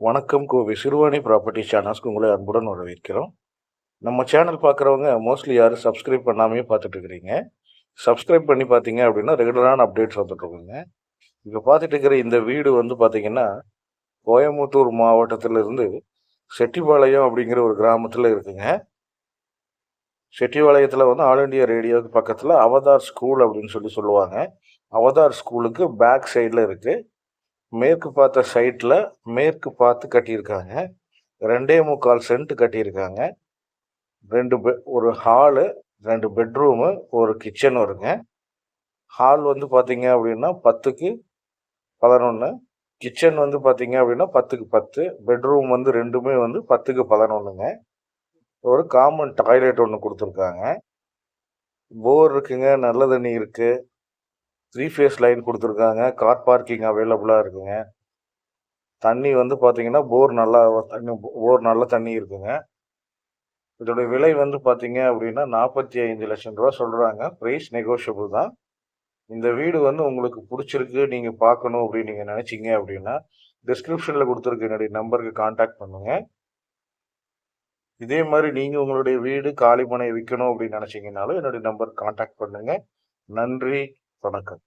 வணக்கம் கோவை சிறுவாணி ப்ராப்பர்ட்டி சேனல்ஸ்க்கு உங்களை அன்புடன் வரவேற்கிறோம். நம்ம சேனல் பார்க்குறவங்க மோஸ்ட்லி யாரும் சப்ஸ்கிரைப் பண்ணாமே பார்த்துட்டு இருக்கிறீங்க. சப்ஸ்கிரைப் பண்ணி பார்த்தீங்க அப்படின்னா ரெகுலரான அப்டேட்ஸ் வந்துட்டுருக்குங்க இப்போ பார்த்துட்டு இருக்கிற இந்த வீடு வந்து பார்த்தீங்கன்னா கோயம்புத்தூர் மாவட்டத்திலிருந்து செட்டிபாளையம் அப்படிங்கிற ஒரு கிராமத்தில் இருக்குங்க. செட்டிபாளையத்தில் வந்து ஆல் இண்டியா ரேடியோவுக்கு பக்கத்தில் அவதார் ஸ்கூல் அப்படின்னு சொல்லி சொல்லுவாங்க. அவதார் ஸ்கூலுக்கு பேக் சைடில் இருக்குது மேற்கு பார்த்த சைட்டில் மேற்கு பார்த்து கட்டியிருக்காங்க. ரெண்டே முக்கால் சென்ட் கட்டியிருக்காங்க. ரெண்டு பெ ஒரு ஹாலு ரெண்டு பெட்ரூமு ஒரு கிச்சன் வருங்க. ஹால் வந்து பார்த்தீங்க அப்படின்னா பத்துக்கு பதினொன்று கிச்சன் வந்து பார்த்தீங்க அப்படின்னா பத்துக்கு பத்து. பெட்ரூம் வந்து ரெண்டுமே வந்து பத்துக்கு பதினொன்றுங்க ஒரு காமன் டாய்லெட் ஒன்று கொடுத்துருக்காங்க. போர் இருக்குங்க நல்ல தண்ணி இருக்குது த்ரீ ஃபேஸ் லைன் கொடுத்துருக்காங்க. கார் பார்க்கிங் அவைலபிளாக இருக்குங்க. தண்ணி வந்து பார்த்தீங்கன்னா போர் நல்லா தண்ணி போர் நல்ல தண்ணி இருக்குங்க. இதோடைய விலை வந்து பார்த்தீங்க அப்படின்னா நாற்பத்தி ஐந்து லட்சம் ரூபா சொல்கிறாங்க ப்ரைஸ் நெகோஷியபிள் தான். இந்த வீடு வந்து உங்களுக்கு பிடிச்சிருக்கு நீங்கள் பார்க்கணும் அப்படின்னு நீங்கள் நினச்சிங்க அப்படின்னா டிஸ்கிரிப்ஷனில் கொடுத்துருக்க என்னுடைய நம்பருக்கு காண்டாக்ட் பண்ணுங்கள் இதே மாதிரி நீங்கள் உங்களுடைய வீடு காலிமனை விற்கணும் அப்படின்னு நினச்சிங்கனாலும் என்னுடைய நம்பருக்கு காண்டாக்ட் பண்ணுங்கள் நன்றி வணக்கம்.